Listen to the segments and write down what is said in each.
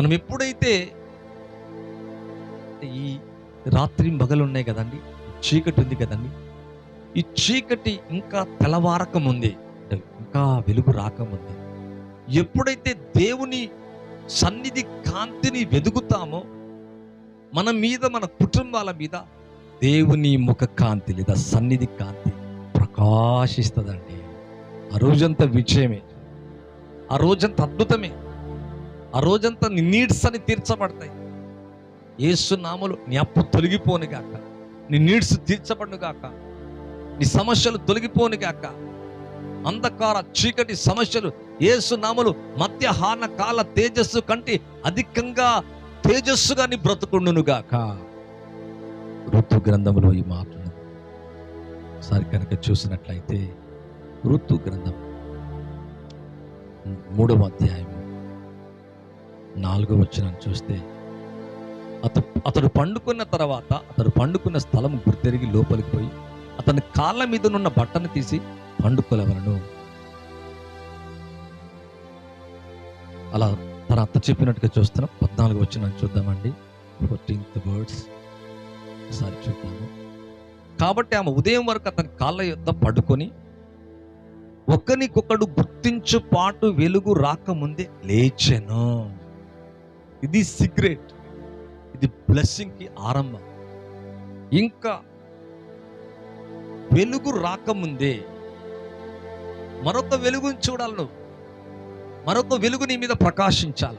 మనం ఎప్పుడైతే ఈ రాత్రి మగలున్నాయి కదండి చీకటి ఉంది కదండి ఈ చీకటి ఇంకా తెలవారకం అంటే ఇంకా వెలుగు రాకముంది ఎప్పుడైతే దేవుని సన్నిధి కాంతిని వెదుగుతామో మన మీద మన కుటుంబాల మీద దేవుని ముఖ కాంతి లేదా సన్నిధి కాంతి ప్రకాశిస్తుందండి. ఆ రోజంతా విజయమే. ఆ రోజంతా అద్భుతమే. ఆ రోజంతా నీ నీడ్స్ అని తీర్చబడతాయి. ఏసు నామలు నీ అప్పు తొలగిపోను గాక. నీ నీడ్స్ తీర్చబడును గాక. నీ సమస్యలు తొలగిపోను గాక. అంధకార చీకటి సమస్యలు ఏసు నామలు మధ్యాహ్న కాల తేజస్సు కంటే అధికంగా తేజస్సుగా నీ బ్రతుకుండును గాక. ఋతు గ్రంథంలో ఈ మాట ఉన్నది. ఒకసారి కనుక చూసినట్లయితే ఋతు గ్రంథం మూడవ అధ్యాయం. నాలుగో వచ్చిన చూస్తే అతను అతడు పండుకున్న తర్వాత అతడు పండుకున్న స్థలం గుర్తెరిగి లోపలికి పోయి అతని కాళ్ళ మీద నున్న బట్టను తీసి పండుకోలేవలను. అలా తన అత్త చెప్పినట్టుగా చూస్తున్నాం. పద్నాలుగు వచ్చిన చూద్దామండి. Fourteenth words. ఒకసారి చూద్దాము. కాబట్టి ఆమె ఉదయం వరకు అతని కాళ్ళ యొద్ద పడుకొని ఒకరికొకడు గుర్తించు పాటు వెలుగు రాకముందే లేచెను. ఇది సిగరెట్ ఇది బ్లెస్సింగ్కి ఆరంభం. ఇంకా వెలుగు రాకముందే మరొక వెలుగుని చూడాలి నువ్వు. మరొక వెలుగు నీ మీద ప్రకాశించాలి.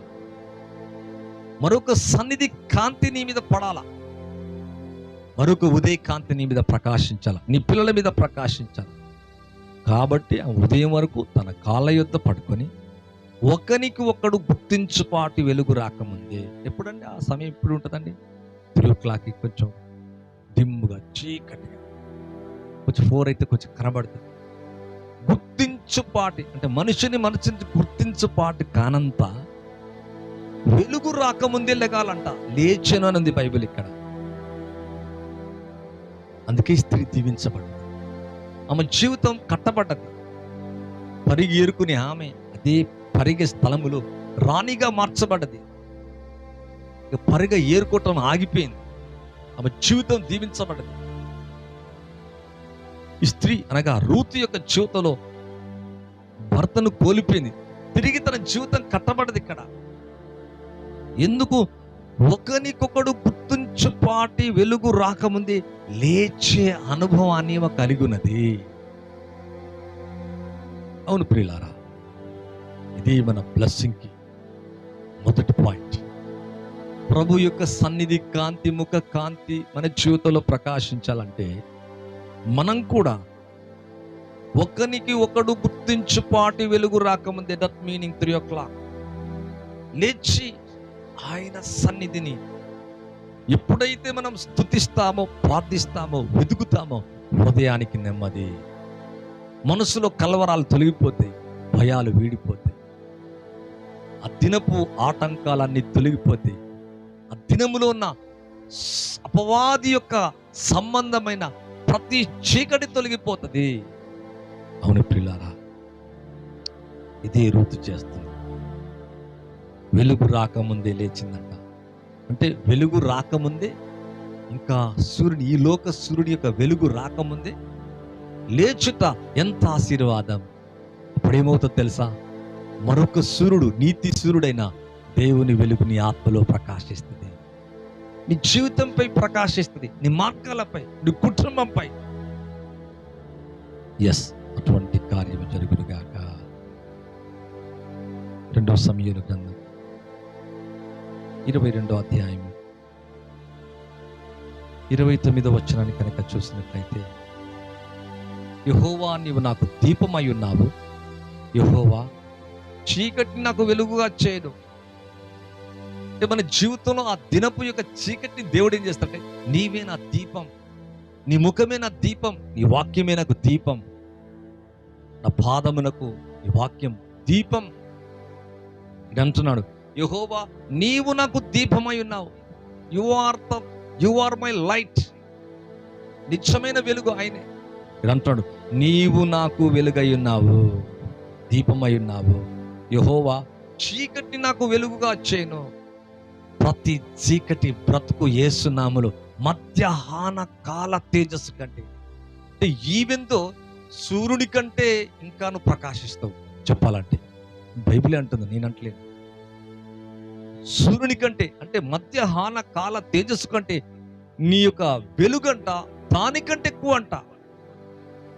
మరొక సన్నిధి కాంతి నీ మీద పడాలా? మరొక ఉదయ కాంతి నీ మీద ప్రకాశించాలి? నీ పిల్లల మీద ప్రకాశించాలి? కాబట్టి ఆ ఉదయం వరకు తన కాళ్ళ యుద్ధ పడుకొని ఒకనికి ఒకడు గుర్తించుపాటు వెలుగు రాకముందే. ఎప్పుడండి? ఆ సమయం ఎప్పుడు ఉంటుందండి? త్రీ ఓ క్లాక్కి కొంచెం దిమ్ముగా చీకటిగా. కొంచెం ఫోర్ అయితే కొంచెం కనబడుతుంది. గుర్తించుపాటి అంటే మనిషిని మనిషిని గుర్తించుపాటి కానంత వెలుగు రాకముందే లెగాలంట. లేచను అనింది బైబిల్ ఇక్కడ. అందుకే స్త్రీ దీవించబడింది. ఆమె జీవితం కట్టబడ్డది. పరిగి ఏరుకునే ఆమె అదే పరిగె స్థలములో రాణిగా మార్చబడ్డది. ఇక పరిగ ఏరుకోవటం ఆగిపోయింది. ఆమె జీవితం దీవించబడ్డది. ఈ స్త్రీ అనగా రూతు యొక్క జీవితంలో భర్తను కోల్పోయింది. తిరిగి తన జీవితం కట్టబడ్డది ఇక్కడ. ఎందుకు? ఒకనికొకడు గుర్తుంచుపాటి వెలుగు రాకముందే లేచే అనుభవాన్ని కలిగి ఉన్నది. అవును ప్రియులారా ఇది మన బ్లెస్సింగ్కి మొదటి పాయింట్ ప్రభు యొక్క సన్నిధి కాంతి ముఖ కాంతి మన జీవితంలో ప్రకాశించాలంటే మనం కూడా ఒకరికి ఒకడు గుర్తించుపాటి వెలుగు రాకముందే that meaning three o'clock లేచి ఆయన సన్నిధిని ఎప్పుడైతే మనం స్థుతిస్తామో ప్రార్థిస్తామో వెతుకుతామో హృదయానికి నెమ్మది. మనసులో కలవరాలు తొలగిపోతాయి భయాలు వీడిపోతాయి. ఆ దినపు ఆటంకాలన్నీ తొలగిపోతాయి. ఆ దినములో ఉన్న అపవాది యొక్క సంబంధమైన ప్రతి చీకటి తొలగిపోతుంది. అవును పిల్లారా ఇదే రూతు చేస్తుంది. వెలుగు రాకముందే లేచిందంట. అంటే వెలుగు రాకముందే ఇంకా సూర్యుని ఈ లోక సూర్యుడి యొక్క వెలుగు రాకముందే లేచుట ఎంత ఆశీర్వాదం. ఇప్పుడేమవుతుందో తెలుసా? మరొక సూర్యుడు నీతి సూర్యుడైన దేవుని వెలుగు నీ ఆత్మలో ప్రకాశిస్తుంది. నీ జీవితంపై ప్రకాశిస్తుంది నీ మార్గాలపై నీ కుటుంబంపై. ఎస్ అటువంటి కార్యం జరుగునుగాక రెండవ సమయంలో గ్రంథం. ఇరవై రెండో అధ్యాయం ఇరవై తొమ్మిదో వచనాన్ని కనుక చూసినట్లయితే యహోవా నీవు నాకు దీపమై ఉన్నావు. యహోవా చీకటి నాకు వెలుగుగా చేయదు అంటే మన జీవితంలో ఆ దినపు యొక్క చీకటిని దేవుడు ఏం చేస్తాడంటే నీవే నా దీపం నీ ముఖమే నా దీపం నీ వాక్యమే నాకు దీపం. నా పాదమునకు నీ వాక్యం దీపం. ఇది అంటున్నాడు యహోవా నీవు నాకు దీపమై ఉన్నావు. You are the you are my light నిత్యమైన వెలుగు ఆయనే. ఇది అంటున్నాడు నీవు నాకు వెలుగై ఉన్నావు దీపమై ఉన్నావు. యహోవా చీకటిని నాకు వెలుగుగా చేయను. ప్రతి చీకటి బ్రతుకు ఏసునాములు మధ్యాహ్న కాల తేజస్సు కంటే. అంటే ఈవెందో సూర్యుని కంటే ఇంకా నువ్వు ప్రకాశిస్తావు. చెప్పాలంటే బైబిలే అంటుంది నేను అంటలేను. సూర్యుని కంటే అంటే మధ్యాహ్న కాల తేజస్సు కంటే నీ యొక్క వెలుగంట దానికంటే ఎక్కువ అంట.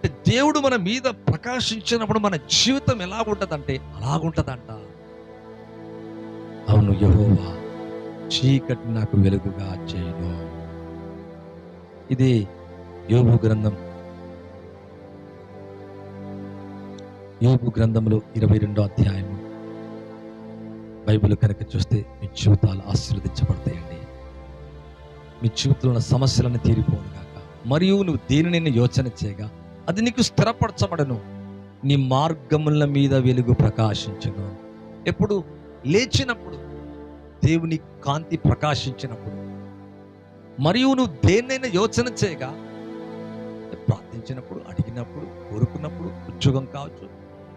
అంటే దేవుడు మన మీద ప్రకాశించినప్పుడు మన జీవితం ఎలాగుంటదంటే అలాగుంటదంట. అవును యహోవా చీకటి నాకు వెలుగుగా చేయను. ఇది యోగు గ్రంథం. యోగు గ్రంథంలో ఇరవై రెండో అధ్యాయము బైబిల్ కనుక చూస్తే మీ జీవితాలు ఆశీర్వదించబడతాయండి. మీ జీవితంలో ఉన్న సమస్యలను తీరిపోను కాక మరియు నువ్వు దేనినైనా యోచన చేయగా అది నీకు స్థిరపరచబడను. నీ మార్గముల మీద వెలుగు ప్రకాశించను. ఎప్పుడు లేచినప్పుడు దేవుని కాంతి ప్రకాశించినప్పుడు మరియు నువ్వు దేన్నైనా యోచన చేయగా ప్రార్థించినప్పుడు అడిగినప్పుడు కోరుకున్నప్పుడు ఉద్యోగం కావచ్చు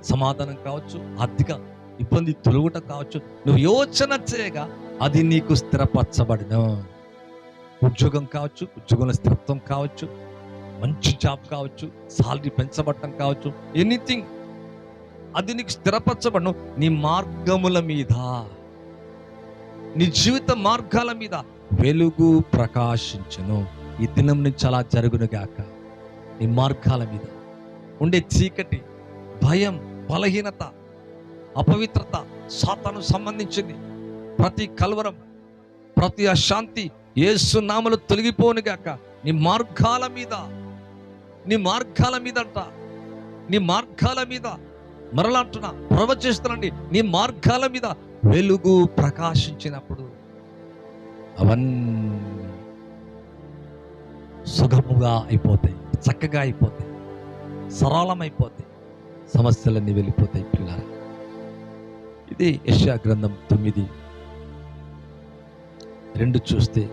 సమాధానం కావచ్చు ఆర్థిక ఇబ్బంది తొలగుట కావచ్చు నువ్వు యోచన చేయగా అది నీకు స్థిరపరచబడిన. ఉద్యోగం కావచ్చు ఉద్యోగంలో స్థిరత్వం కావచ్చు మంచి జాబ్ కావచ్చు సాలరీ పెంచబడటం కావచ్చు ఎనీథింగ్ అది నీకు స్థిరపరచబడను. నీ మార్గముల మీద నీ జీవిత మార్గాల మీద వెలుగు ప్రకాశించను. ఈ దినం నుంచి అలా జరుగును గాక. నీ మార్గాల మీద ఉండే చీకటి భయం బలహీనత అపవిత్రత సాతాను సంబంధించింది ప్రతి కలవరం ప్రతి అశాంతి ఏసునామలు తొలగిపోనుగాక గాక. నీ మార్గాల మీద నీ మార్గాల మీద అంట. నీ మార్గాల మీద. మరలా అంటున్నా ప్రవచిస్తానండి నీ మార్గాల మీద వెలుగు ప్రకాశించినప్పుడు అవన్నీ సుగముగా అయిపోతాయి చక్కగా అయిపోతాయి సరళమైపోతాయి సమస్యలన్నీ వెళ్ళిపోతాయి పిల్లలు ఇది యశా గ్రంథం తొమ్మిది. రెండు చూస్తే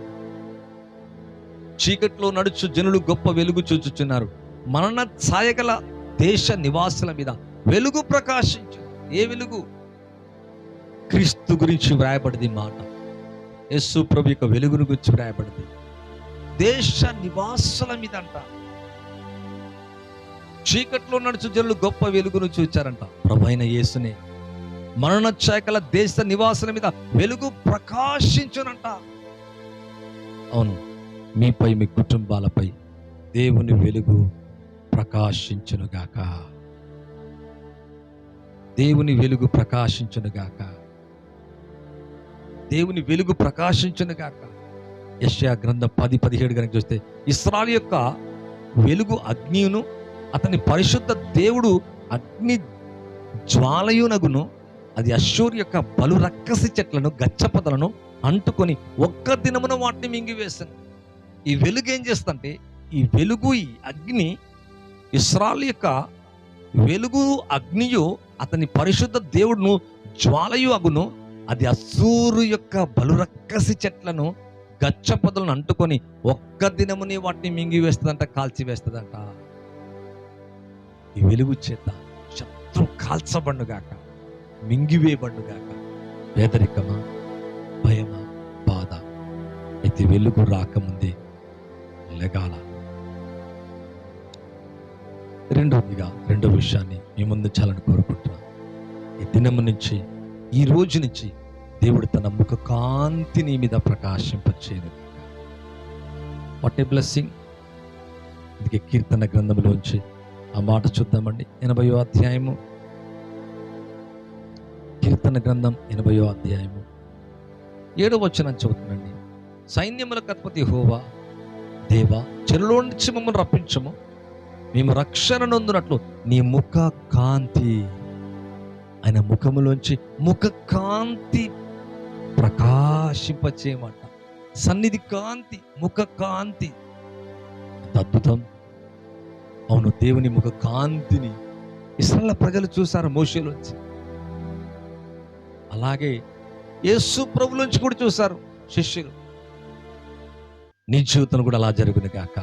చీకట్లో నడుచు జనులు గొప్ప వెలుగు చూచుచున్నారు. మరణ ఛాయగల దేశ నివాసుల మీద వెలుగు ప్రకాశించు. ఏ వెలుగు? క్రీస్తు గురించి వ్రాయబడింది మాట. యేసు ప్రభు యొక్క వెలుగును గురించి వ్రాయబడింది. దేశ నివాసుల మీద అంట చీకట్లో నడుచు జనులు గొప్ప వెలుగును చూచారంట. ప్రభు అయిన యేసునే. మరణ ఛాయగల దేశ నివాసుల మీద వెలుగు ప్రకాశించునంట. అవును మీపై మీ కుటుంబాలపై దేవుని వెలుగు ప్రకాశించునుగాక. దేవుని వెలుగు ప్రకాశించునుగాక. దేవుని వెలుగు ప్రకాశించునుగాక. యష్యా గ్రంథం పది పదిహేడు కనుక చూస్తే ఇస్రాల్ యొక్క వెలుగు అగ్నియును అతని పరిశుద్ధ దేవుడు అగ్ని జ్వాలయునగును అది అశ్షూర్ యొక్క బలు రక్కసి చెట్లను గచ్చపదలను అంటుకొని ఒక్క దినమున వాటిని మింగివేసింది. ఈ వెలుగు ఏం చేస్తుందంటే ఈ వెలుగు ఈ అగ్ని ఇస్రాల్ యొక్క వెలుగు అగ్నియు అతని పరిశుద్ధ దేవుడును జ్వాలయు అగును. అది అసూరు యొక్క బలురక్కసి చెట్లను గచ్చ పొదలను అంటుకొని ఒక్క దినముని వాటిని మింగి వేస్తుందంట కాల్చి వేస్తుందంట. ఈ వెలుగు చేత శత్రు కాల్చబండుగాక మింగివేయబండుగాక పేదరికమా భయమా బాధ. అయితే వెలుగు రాకముందే లెగాల. రెండవదిగా రెండో విషయాన్ని మీ ముందు చాలని కోరుకుంటున్నాను. ఈ దినము నుంచి ఈ రోజు నుంచి దేవుడు తన ముఖ కాంతి నీ మీద ప్రకాశింపచేయను వాట్ ఏ బ్లెస్సింగ్ అందుకే కీర్తన గ్రంథంలోంచి ఆ మాట చూద్దామండి. ఎనభయో అధ్యాయము. కీర్తన గ్రంథం ఎనభయో అధ్యాయము. ఏడో వచ్చిన చదువుతుందండి సైన్యముల కత్పతి హోవా దేవా చెరులో నుంచి మమ్మల్ని రప్పించము. మేము రక్షణ నొందునట్లు. నీ ముఖ కాంతి. ఆయన ముఖములోంచి ముఖ కాంతి ప్రకాశింపచేయమంట. సన్నిధి కాంతి ముఖ కాంతి. అద్భుతం. అవును దేవుని ముఖ కాంతిని ఇస్రాయల్ ప్రజలు చూశారు మోషేలోంచి. అలాగే యేసు ప్రభులోంచి కూడా చూశారు శిష్యులు. నీ జీవితం కూడా అలా జరుగును గాక.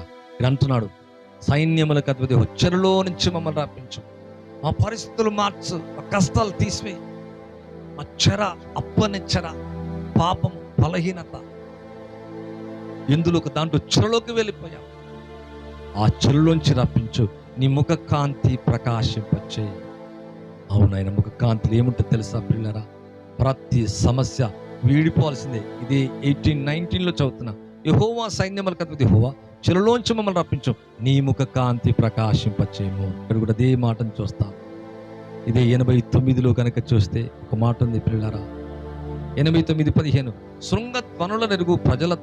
అంటున్నాడు సైన్యములకు అధిపతి చెరులో నుంచి మమ్మల్ని రప్పించు. మా పరిస్థితులు మార్చు మా కష్టాలు తీసివేయి. మా చెర అప్పని చెర పాపం బలహీనత. ఎందులో దాంట్లో చెరలోకి వెళ్ళిపోయాం. ఆ చెరులోంచి రప్పించు నీ ముఖ కాంతి ప్రకాశింపచ్చే అవును ఆయన ముఖ కాంతిలో ఏముంటుంది తెలుసా పిల్లరా ప్రతి సమస్య వీడిపోవాల్సిందే. ఇది ఎయిటీన్ నైన్టీన్లో చదువుతున్నా. యహోవా సైన్యముల కథ హోవా చెరలోంచి మమ్మల్ని రప్పించు. నీ ముఖ కాంతి ప్రకాశింపచేయము. ఇక్కడ కూడా అదే మాటను చూస్తాం. ఇదే ఎనభై తొమ్మిదిలో కనుక చూస్తే ఒక మాట ఉంది పిల్లరా ఎనభై తొమ్మిది పదిహేను. శృంగ ధ్వనుల నెరుగు ప్రజల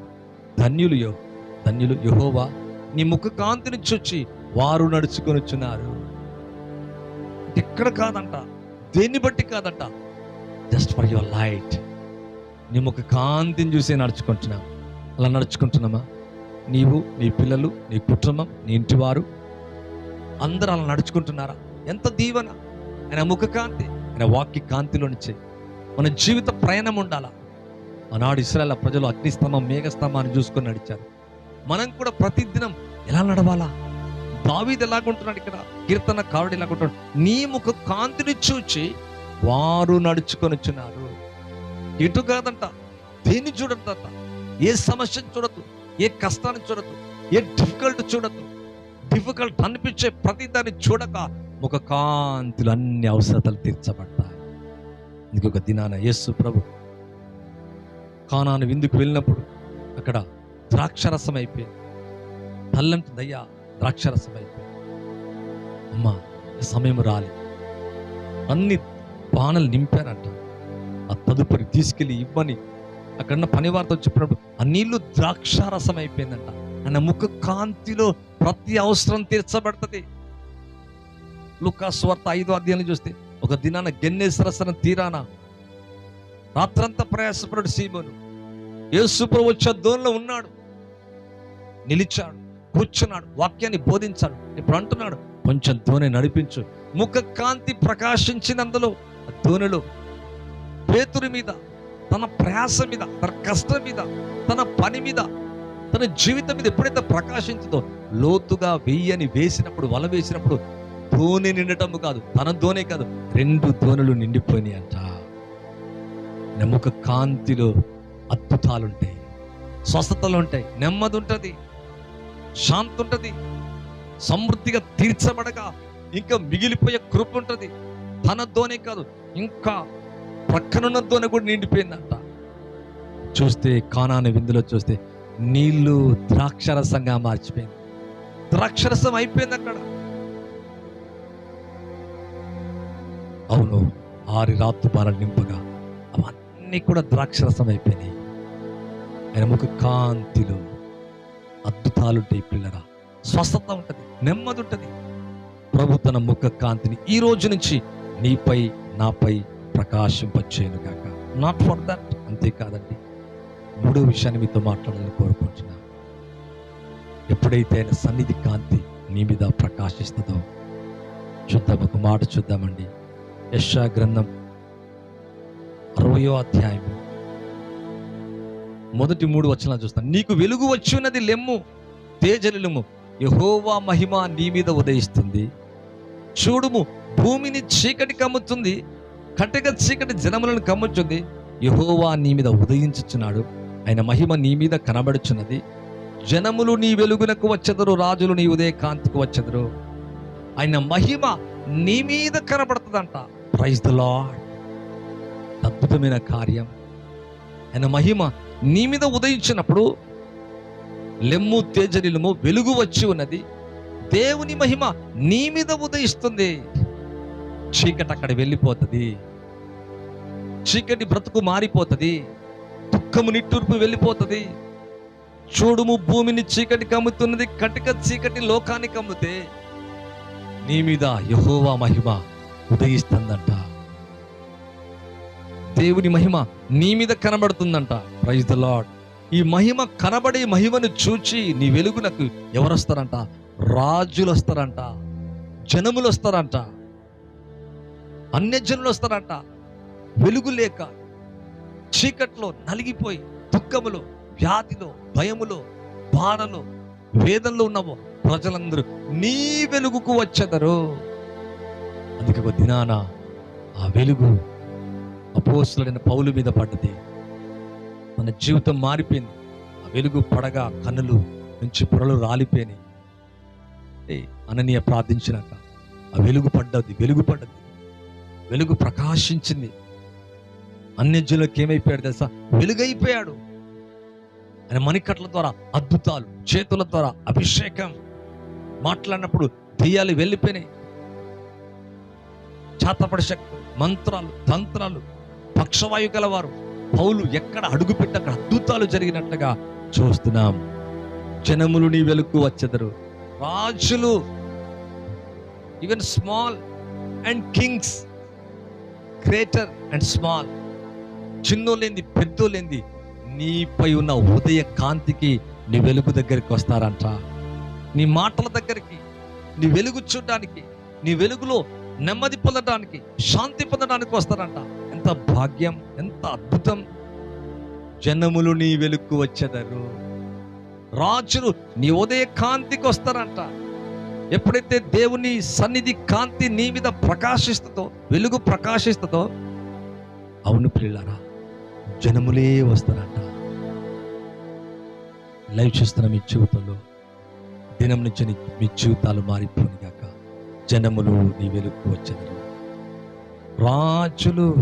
ధన్యులు యో ధన్యులు యహోవా. నీ ముఖ కాంతిని చూచి వారు నడుచుకొనుచున్నారు. ఎక్కడ కాదంట. దేన్ని బట్టి కాదంట? జస్ట్ ఫర్ యువర్ లైట్ నీ ముఖ కాంతిని చూసే నడుచుకుంటున్నాం. అలా నడుచుకుంటున్నామా? నీవు నీ పిల్లలు నీ కుటుంబం నీ ఇంటివారు అందరూ అలా నడుచుకుంటున్నారా? ఎంత దీవెన? ఆయన ముఖ కాంతి ఆయన వాక్య కాంతిలో నుంచి మన జీవిత ప్రయాణం ఉండాలా? ఆనాడు ఇస్రాయల్ ప్రజలు అగ్నిస్తంభం మేఘస్తంభాన్ని చూసుకొని నడిచారు. మనం కూడా ప్రతిదినం ఎలా నడవాలా? దావీది ఎలాగుంటున్నాడు ఇక్కడ? కీర్తన కావుడు ఎలాగుంటున్నాడు? నీ ముఖ కాంతిని చూచి వారు నడుచుకొని వచ్చినారు. ఎటు కాదంట దేన్ని చూడద్దంట ఏ సమస్యను చూడద్దు. ఏ కష్టాన్ని చూడద్దు ఏ డిఫికల్ట్ చూడద్దు. డిఫికల్ట్ అనిపించే ప్రతి దాన్ని చూడక ఒక కాంతులు అన్ని అవసరాలు తీర్చబడతాయి. ఇంకొక దినాన యేసు ప్రభు కానాను విందుకు వెళ్ళినప్పుడు అక్కడ ద్రాక్షరసం అయిపోయింది. తల్లంటి దయ్యా ద్రాక్షరసం అయిపోయింది. అమ్మా సమయం రాలేదు. అన్ని బాణలు నింపారంట. ఆ తదుపరి తీసుకెళ్ళి ఇవ్వని అక్కడ పనివారితో చెప్పినప్పుడు ఆ నీళ్ళు ద్రాక్షారసం అయిపోయిందంట. ఆయన ముఖ కాంతిలో ప్రతి అవసరం తీర్చబడుతుంది. లుకాస్ వార్త ఐదో అధ్యాయం చూస్తే ఒక దినాన గెన్నేశ్వరసన తీరాన. రాత్రంతా ప్రయాసపడు సీమోను. యేసుప్రభు వచ్చే దూరంలో ఉన్నాడు. నిలిచాడు కూర్చున్నాడు వాక్యాన్ని బోధించాడు. ఇప్పుడు అంటున్నాడు కొంచెం దోణి నడిపించు. ముఖ కాంతి ప్రకాశించినందులో ఆ పేతురి మీద తన ప్రయాస మీద తన కష్టం మీద తన పని మీద తన జీవితం మీద ఎప్పుడైతే ప్రకాశించదో లోతుగా వెయ్యని వేసినప్పుడు వల వేసినప్పుడు ధోని నిండటం కాదు తన ధోనే కాదు రెండు ధోనులు నిండిపోయినాయి అంట. నమ్మక కాంతిలో అద్భుతాలుంటాయి స్వస్థతలు ఉంటాయి నెమ్మది ఉంటుంది శాంతి ఉంటుంది సమృద్ధిగా తీర్చబడగా ఇంకా మిగిలిపోయే కృప ఉంటుంది. తన ధోనే కాదు ఇంకా ప్రక్కనున్నతోనే కూడా నిండిపోయిందంట. చూస్తే కానాని విందులో చూస్తే నీళ్ళు ద్రాక్షరసంగా మార్చిపోయింది. ద్రాక్షరసం అయిపోయింది అక్కడ అవును ఆరి రాత్రు బాల నింపగా అవన్నీ కూడా ద్రాక్షరసం అయిపోయినాయి. ఆయన ముఖ కాంతిలో అద్భుతాలుంటాయి పిల్లరా. స్వస్థత ఉంటుంది నెమ్మది ఉంటుంది. ప్రభు తన ముఖ కాంతిని ఈ రోజు నుంచి నీపై నాపై ప్రకాశింపచేయను కాక నాట్ ఫర్ దట్ అంతేకాదండి. మూడో విషయాన్ని మీతో మాట్లాడాలని కోరుకుంటున్నా. ఎప్పుడైతే ఆయన సన్నిధి కాంతి నీ మీద ప్రకాశిస్తుందో చూద్దాం ఒక మాట చూద్దామండి. యశా గ్రంథం అరవయో అధ్యాయం. మొదటి మూడు వచనాలు చూస్తాం. నీకు వెలుగు వచ్చున్నది లెమ్ము తేజలిలుము యహోవా మహిమ నీ మీద ఉదయిస్తుంది. చూడుము భూమిని చీకటి కమ్ముతుంది. కట్టెగ చీకటి జనములను కమ్ముచుంది. యహోవా నీ మీద ఉదయించుచున్నాడు. ఆయన మహిమ నీ మీద కనబడుచున్నది. జనములు నీ వెలుగునకు వచ్చెదరు రాజులు నీ ఉదయ కాంతికి వచ్చెదరు. ఆయన మహిమ నీ మీద కనబడుతుందంట. ప్రైజ్ ద లాడ్ అద్భుతమైన కార్యం. ఆయన మహిమ నీ మీద ఉదయించినప్పుడు లెమ్ము తేజనిలము వెలుగు వచ్చి ఉన్నది. దేవుని మహిమ నీ మీద ఉదయిస్తుంది. చీకటి అక్కడ వెళ్ళిపోతుంది. చీకటి బ్రతుకు మారిపోతుంది దుఃఖము నిట్టూర్పు వెళ్ళిపోతుంది. చూడుము భూమిని చీకటి కమ్ముతున్నది కటిక చీకటి లోకాన్ని కమ్ముతే నీ మీద యహోవా మహిమ ఉదయిస్తుందంట. దేవుని మహిమ నీ మీద కనబడుతుందంట. ప్రైజ్ ద లాడ్ ఈ మహిమ కనబడే మహిమను చూచి నీ వెలుగునకు ఎవరు వస్తారంట రాజులు వస్తారంట జనములు వస్తారంట అన్యజనులు వస్తారంట వెలుగు లేక చీకట్లో నలిగిపోయి దుఃఖములో వ్యాధిలో భయములో బాధలో వేదంలో ఉన్నాము ప్రజలందరూ నీ వెలుగుకు వచ్చెదరు. అందుకే ఒక దినాన ఆ వెలుగు అపోస్తులైన పౌలు మీద పడ్డది. మన జీవితం మారిపోయింది. ఆ వెలుగు పడగా కన్నులు నుంచి పొరలు రాలిపోయినాయి. ఏ, అననీయ ప్రార్థించినాక ఆ వెలుగు పడ్డది వెలుగు పడ్డది. వెలుగు ప్రకాశించింది. అన్యజనులకు ఏమైపోయాడు తెలుసా? వెలుగైపోయాడు. ఆయన మణికట్ల ద్వారా అద్భుతాలు చేతుల ద్వారా అభిషేకం మాట్లాడినప్పుడు దెయ్యాలు వెళ్ళిపోయినాయి. చాతపడి శక్తి మంత్రాలు తంత్రాలు పక్షవాయు గలవారు. పౌలు ఎక్కడ అడుగుపెట్టి అక్కడ అద్భుతాలు జరిగినట్లుగా చూస్తున్నాం. జనములు నీ వెలుగు వచ్చెదరు. రాజులు even small and kings greater and small చిన్నోలేంది పెద్దోలేంది నీపై ఉన్న ఉదయ కాంతికి నీ వెలుగు దగ్గరికి వస్తారంట. నీ మాటల దగ్గరికి నీ వెలుగు చూడడానికి నీ వెలుగులో నెమ్మది పొందడానికి శాంతి పొందడానికి వస్తారంట. ఎంత భాగ్యం ఎంత అద్భుతం. జనములు నీ వెలుగు వచ్చేదారు. రాజులు నీ ఉదయ కాంతికి వస్తారంట. ఎప్పుడైతే దేవుని సన్నిధి కాంతి నీ మీద ప్రకాశిస్తుందో వెలుగు ప్రకాశిస్తుందో అవును పిల్లరా జనములే వస్తారంట. లైవ్ చేస్తున్న మీ జీవితంలో దినం నుంచి మీ జీవితాలు మారిపోనిగాక జనములు నీ వెలుగు వచ్చేది రాజులు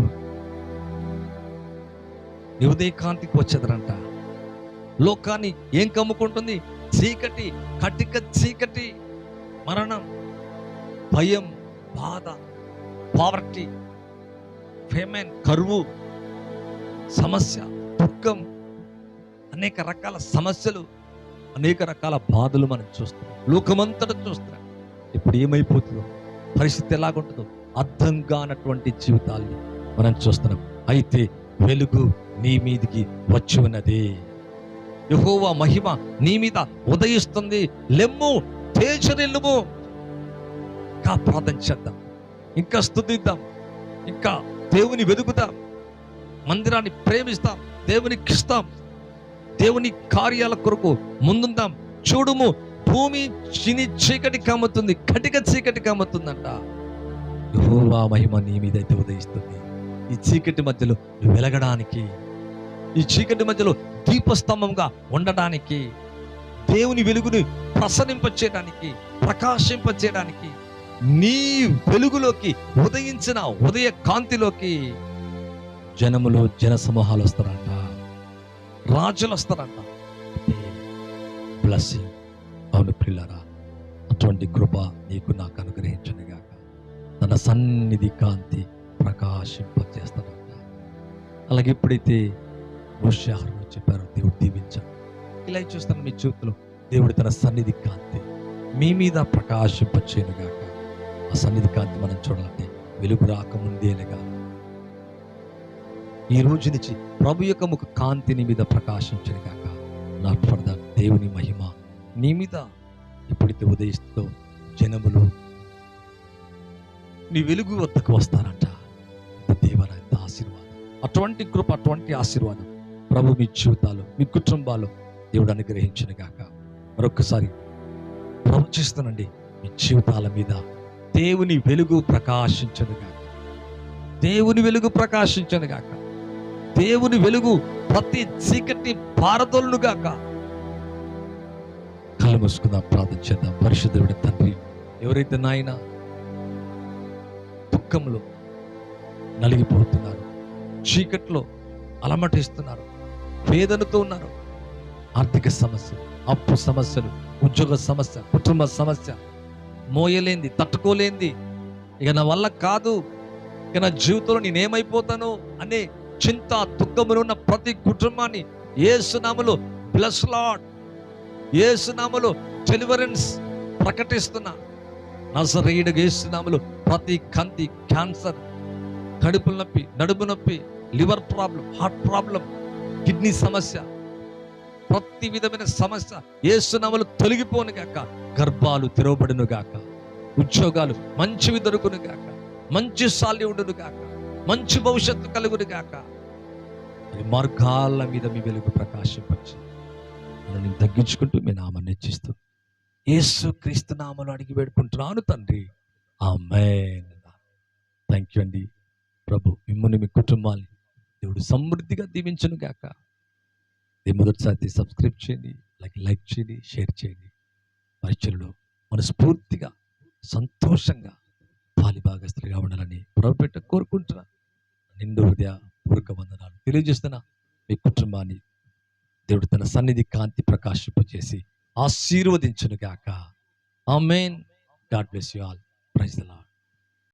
నీ ఉదయకాంతికి వచ్చేదరంట. లోకాన్ని ఏం కమ్ముకుంటుంది? చీకటి కటిక చీకటి మరణం భయం బాధ పావర్టీ ఫేమెన్ కరువు. సమస్య దుఃఖం అనేక రకాల సమస్యలు అనేక రకాల బాధలు మనం చూస్తున్నాం. లోకమంతటా చూస్తున్నాం. ఇప్పుడు ఏమైపోతుందో? పరిస్థితి ఎలాగుంటుందో? అర్థం కానటువంటి జీవితాల్ని మనం చూస్తున్నాం. అయితే వెలుగు నీ మీదికి వచ్చి ఉన్నది. యహోవా మహిమ నీ మీద ఉదయిస్తుంది. లెమ్ము తేజరిల్లుము ఇంకా ప్రార్థన చేద్దాం. ఇంకా స్థుతిద్దాం. ఇంకా దేవుని వెతుకుతాం మందిరాన్ని ప్రేమిస్తాం దేవునికి ఇస్తాం దేవుని కార్యాల కొరకు ముందుందాం. చూడుము భూమి చిని చీకటి కమ్ముతుంది కటిక చీకటి కమ్ముతుందంట. యహోవా మహిమ నీ మీదైతే ఉదయిస్తుంది. ఈ చీకటి మధ్యలో వెలగడానికి ఈ చీకటి మధ్యలో దీపస్తంభంగా ఉండడానికి దేవుని వెలుగుని ప్రసరింపచేయడానికి ప్రకాశింపచేయడానికి నీ వెలుగులోకి ఉదయించిన ఉదయ కాంతిలోకి జనములు జన సమూహాలు వస్తారంట. రాజులు వస్తారంట. బ్లెస్సింగ్ అవును పిల్లరా అటువంటి కృప నీకు నాకు అనుగ్రహించను గాక తన సన్నిధి కాంతి ప్రకాశింపజేస్తాడంట. అలాగే ఎప్పుడైతే మోషాహారం చెప్పారో దేవుడు దీవించాడు. ఇలా చూస్తాను మీ చేతిలో దేవుడు తన సన్నిధి కాంతి మీ మీద ప్రకాశింపచేయనుగాక. ఆ సన్నిధి కాంతి మనం చూడాలంటే వెలుగు రాకముందేలుగా ఈ రోజు నుంచి ప్రభు యొక్క ముఖ కాంతి నీ మీద ప్రకాశించను గాక. నా ప్రద దేవుని మహిమ నీ మీద ఎప్పుడైతే ఉదయిస్తూ జనములు నీ వెలుగు వద్దకు వస్తారంట. దేవన ఎంత ఆశీర్వాదం. అటువంటి కృప అటువంటి ఆశీర్వాదం ప్రభు మీ జీవితాలు మీ కుటుంబాలు దేవుడు అనుగ్రహించిన గాక. మరొకసారి ప్రవచిస్తానండి మీ జీవితాల మీద దేవుని వెలుగు ప్రకాశించను గాక. దేవుని వెలుగు ప్రకాశించను గాక. దేవుని వెలుగు ప్రతి చీకటి పారదోలును కళ్ళు మూసుకుందాం ప్రార్థన చేద్దాం. పరిశుద్ధుడి తండ్రి ఎవరైతే నాయన దుఃఖంలో నలిగిపోతున్నారు చీకట్లో అలమటిస్తున్నారు వేదనతో ఉన్నారు ఆర్థిక సమస్యలు అప్పు సమస్యలు ఉద్యోగ సమస్య కుటుంబ సమస్య మోయలేంది తట్టుకోలేంది. ఇక నా వల్ల కాదు ఇక నా జీవితంలో నేనేమైపోతాను అనే చింత దుఃఖములు ఉన్న ప్రతి కుటుంబాన్ని ఏసునామలో బ్లస్ లాడ్ ఏసునామలో డెలివరెన్స్ ప్రకటిస్తున్నా నజరేయుడు ఏసునామలో ప్రతి కంతి క్యాన్సర్ కడుపు నొప్పి నడుపు నొప్పి liver problem heart problem kidney సమస్య ప్రతి విధమైన సమస్య ఏసునామలు తొలగిపోను గాక. గర్భాలు తెరవబడును గాక. ఉద్యోగాలు మంచివి దొరుకును గాక. మంచి సాలి ఉండును గాక. మంచి భవిష్యత్తు కలుగును గాక. మరి మార్గాల మీద మీ వెలుగు ప్రకాశింపచ్చు. నేను తగ్గించుకుంటూ మీ నామాన్ని హెచ్చిస్తూ యేసు క్రీస్తు నామను అడిగి పెడుకుంటున్నాను తండ్రి. ఆమె థ్యాంక్ యూ అండి. ప్రభు మిమ్మల్ని మీ కుటుంబాన్ని దేవుడు సమృద్ధిగా దీవించును గాక. మొదటిసారి సబ్స్క్రైబ్ చేయండి లైక్ లైక్ చేయండి షేర్ చేయండి. పరిచయలో మనస్ఫూర్తిగా సంతోషంగా పాలి భాగస్తులుగా ఉండాలని పొరపెట్ట కోరుకుంటున్నాను. నిండు హృదయ పూర్వక వందనాలు. తెలియజేస్తున్నా మీ కుటుంబాన్ని దేవుడు తన సన్నిధి కాంతి ప్రకాశింపచేసి ఆశీర్వదించును గాక amen. God bless you all. Praise the Lord